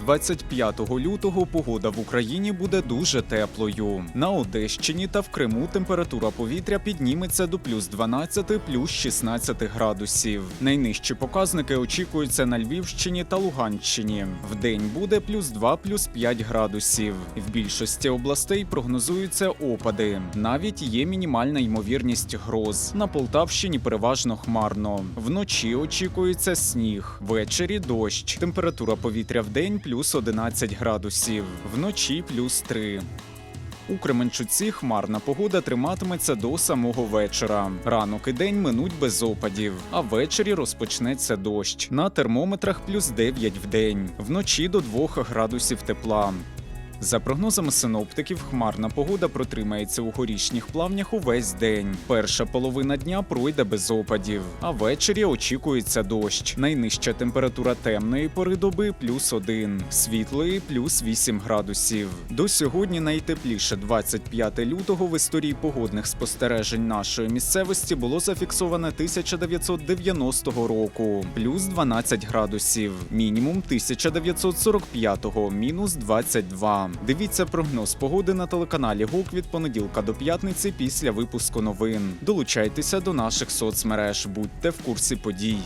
25 лютого погода в Україні буде дуже теплою. На Одещині та в Криму температура повітря підніметься до плюс 12, плюс 16 градусів. Найнижчі показники очікуються на Львівщині та Луганщині. Вдень буде плюс 2, плюс 5 градусів. В більшості областей прогнозуються опади. Навіть є мінімальна ймовірність гроз. На Полтавщині переважно хмарно. Вночі очікується сніг. Ввечері дощ. Температура повітря в день плюс 11 градусів. Вночі плюс 3. У Кременчуці хмарна погода триматиметься до самого вечора. Ранок і день минуть без опадів, а ввечері розпочнеться дощ. На термометрах плюс 9 в день, вночі до 2 градусів тепла. За прогнозами синоптиків, хмарна погода протримається у горішніх плавнях увесь день. Перша половина дня пройде без опадів, а ввечері очікується дощ. Найнижча температура темної пори доби плюс 1, світлої плюс 8 градусів. До сьогодні найтепліше 25 лютого в історії погодних спостережень нашої місцевості було зафіксоване 1990 року, плюс 12 градусів, мінімум 1945, мінус 22. Дивіться прогноз погоди на телеканалі ГУК від понеділка до п'ятниці після випуску новин. Долучайтеся до наших соцмереж, будьте в курсі подій.